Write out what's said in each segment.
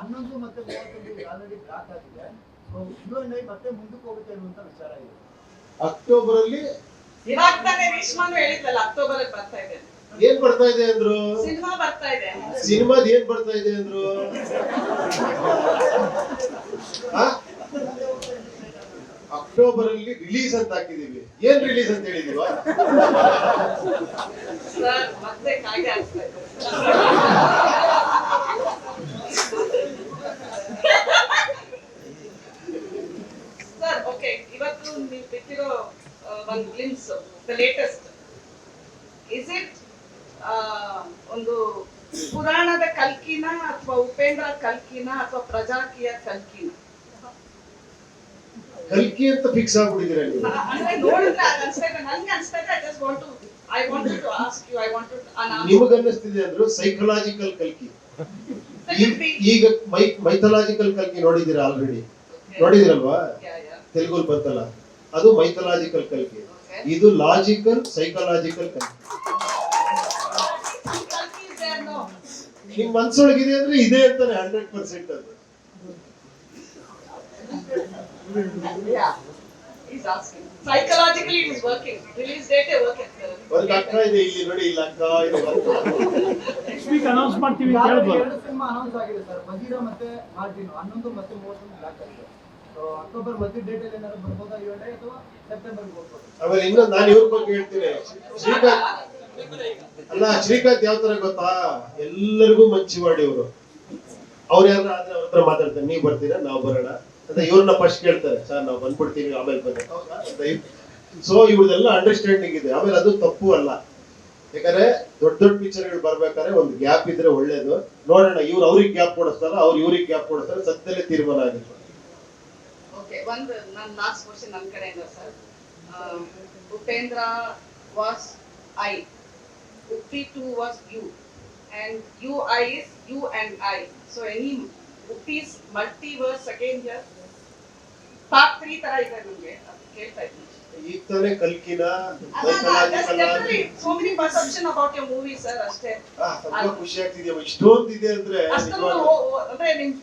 ಹನ್ನೊಂದು ಮತ್ತೆ already block ಆಗಿದೆ. ಮತ್ತೆ ಮುಂದಕ್ಕೆ ಹೋಗುತ್ತೆ ಅಂತ ವಿಚಾರ ಇದೆ. ಅಕ್ಟೋಬರ್ ಅಲ್ಲಿ ಇವಾಗ ತಾನೇ ರೇಷ್ಮಾನು ಹೇಳಿದ್ಲಲ್ಲ ಅಕ್ಟೋಬರ್ ಅಲ್ಲಿ ಬರ್ತಾ ಇದೆ ಏನ್ ಬರ್ತಾ ಇದೆ ಅಂದ್ರು? ಸಿನಿಮಾ ಬರ್ತಾ ಇದೆ ಸಿನಿಮಾದ ಏನ್ ಬರ್ತಾ ಇದೆ ಅಂದ್ರು? ಅಕ್ಟೋಬರ್ ಅಲ್ಲಿ ರಿಲೀಸ್ ಅಂತ ಹಾಕಿದೀವಿ. ಏನ್ ರಿಲೀಸ್ ಅಂತ ಹೇಳಿದೀವ? ಸರ್ ಮತ್ತೆ ಕಾಯ್ದೆ ಆಗ್ತಾ ಇದೆ ಓಕೆ ಇವತ್ತು ನೀವು ಬಿಟ್ಟಿರೋ ಒಂದು glimpse the latest is it ಒಂದು ಪುರಾಣದ ಕಲ್ಕಿನ ಅಥವಾ ಉಪೇಂದ್ರ ಕಲ್ಕಿನ ಅಥವಾ ಪ್ರಜಾಕಿಯ ಕಲ್ಕಿನ? ಕಲ್ಕಿ ಅಂತ ಫಿಕ್ಸ್ ಆಗ್ಬಿಟ್ಟಿದ್ದೀರಾ ನೀವು? ಅಂದ್ರೆ ನೋಡಿದ್ರೆ ಅದ್ ಅನ್ಸ್ತಾ ನನ್ಗೆ ಅನ್ಸ್ತಾ ಇದೆ I just want to I want to ask you I want to ನಿಮಗೆ ಅನ್ನಿಸ್ತಿದೆ ಅಂದ್ರು ಸೈಕಲಾಜಿಕಲ್ ಕಲ್ಕಿ. ಈಗ ಮೈಥಲಾಜಿಕಲ್ ಕಲ್ಕಿ ನೋಡಿದ್ದೀರಾ ಆಲ್ರೆಡಿ ನೋಡಿದಿರಲ್ವಾ ತೆಲುಗು ಬಂತಲ್ಲ ಅದು ಮೈಥಲಾಜಿಕಲ್ ಕಲ್ಕಿ. ಇದು ಲಾಜಿಕಲ್ ಸೈಕಲಾಜಿಕಲ್ ಕಲ್ಕಿ. ನಿಮ್ ಮನ್ಸೊಳಗಿದೆ ಅಂದ್ರೆ ಇದೆ ಅಂತಾನೆ ಹಂಡ್ರೆಡ್ ಪರ್ಸೆಂಟ್ ಅದು. Psychologically it is working release date working work ಆಗ್ತಾ ಇದೆ ಇಲ್ಲಿ ನೋಡಿ ಇಲ್ಲ ಅಕ್ಕ ಇದೆ. ನೆಕ್ಸ್ಟ್ ವೀಕ್ ಅನೌನ್ಸ್ ಮಾಡ್ತೀವಿ ಅಂತ ಹೇಳ್ಬೋದು. ಸಿನಿಮಾ ಅನೌನ್ಸ್ ಆಗಿದೆ ಸರ್. ಬಗೀರ ಮತ್ತೆ ಮಾರ್ಟಿನ್. ಹನ್ನೊಂದು ಮತ್ತೆ ಮೂವತ್ತೊಂದು ಬ್ಲಾಕ್ ಆಗಿದೆ. ಅಕ್ಟೋಬರ್ ಮಧ್ಯ ಡೇಟ್ ಅಲ್ಲಿ ಏನಾದ್ರು ಬರ್ಬೋದಾ ಅಥವಾ ಸೆಪ್ಟೆಂಬರ್ ನಾನು ಇವ್ರ ಬಗ್ಗೆ ಹೇಳ್ತೀನಿ. ಅಲ್ಲ, ಶ್ರೀಕಾಂತ್ ಯಾವ ತರ ಗೊತ್ತಾ? ಎಲ್ಲರಿಗೂ ಮಂಚಿವಾಡಿ ಇವರು. ಅವ್ರ ಯಾರು ಆದ್ರೆ ಅವ್ರ ಹತ್ರ ಮಾತಾಡ್ತಾರೆ. ನೀವ್ ಬರ್ತೀರಾ? ನಾವು ಬರೋಣ. ಅಂತ ಇವ್ರನ್ನ ಫಸ್ಟ್ ಕೇಳ್ತಾರೆ. ಸರ್, ನಾವು ಬಂದ್ಬಿಡ್ತೀವಿ, ಆಮೇಲೆ ಬನ್ನಿ. ಸೊ ಇವ್ರದೆಲ್ಲ ಅಂಡರ್ಸ್ಟ್ಯಾಂಡಿಂಗ್ ಇದೆ. ಆಮೇಲೆ ಅದು ತಪ್ಪು ಅಲ್ಲ. ಯಾಕಂದ್ರೆ ದೊಡ್ಡ ದೊಡ್ಡ ಪಿಕ್ಚರ್ಗಳು ಬರ್ಬೇಕಾದ್ರೆ ಒಂದು ಗ್ಯಾಪ್ ಇದ್ರೆ ಒಳ್ಳೇದು. ನೋಡೋಣ, ಇವ್ರು ಅವ್ರಿಗೆ ಗ್ಯಾಪ್ ಕೊಡಿಸ್ತಾರ? ಅವ್ರು ಇವ್ರಿಗೆ ಗ್ಯಾಪ್ ಕೊಡಿಸ್ತಾರೆ? ಸದ್ಯದಲ್ಲೇ ತೀರ್ಮಾನ ಆಗುತ್ತೆ ಓಕೆ ಒಂದು ನನ್ನ ಲಾಸ್ಟ್ ಕ್ವಶನ್ ನನ್ನ ಕಡೆಯಿಂದ sir Upendra was I Uppi two was you and you I is you and I so any Uppi's multiverse again here part three ತರ ಇದೆ ನಮಗೆ ಅದು ಕೇಳ್ತಾ ಇದ್ದೀನಿ ಈಗ ತಾನೇ ಕಲ್ಕಿನ ಅಷ್ಟೇ. ತುಂಬಾ ಖುಷಿ ಆಗ್ತಿದ್ಯಾ ಇಷ್ಟೊಂದು ಇದೆ ಅಂದ್ರೆ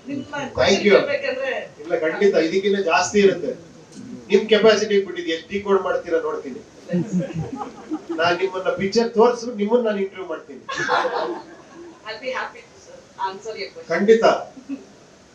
ನಿಮ್ಮ. ಕೇಳ್ಬೇಕಂದ್ರೆ ಇಲ್ಲ ಖಂಡಿತ ಇದಕ್ಕಿಂತ ಜಾಸ್ತಿ ಇರುತ್ತೆ. ನಿಮ್ ಕೆಪಾಸಿಟಿ ಬಿಟ್ಟಿದ್ ಎಷ್ಟು ಕೋಡ್ ಮಾಡ್ತೀರಾ ನೋಡ್ತೀನಿ. ನಾನ್ ನಿಮ್ಮನ್ನ ಪಿಕ್ಚರ್ ತೋರಿಸ್ಬಿಟ್ಟು ನಿಮ್ಮನ್ನ ನಾನು ಇಂಟರ್ವ್ಯೂ ಮಾಡ್ತೀನಿ. ಖಂಡಿತ.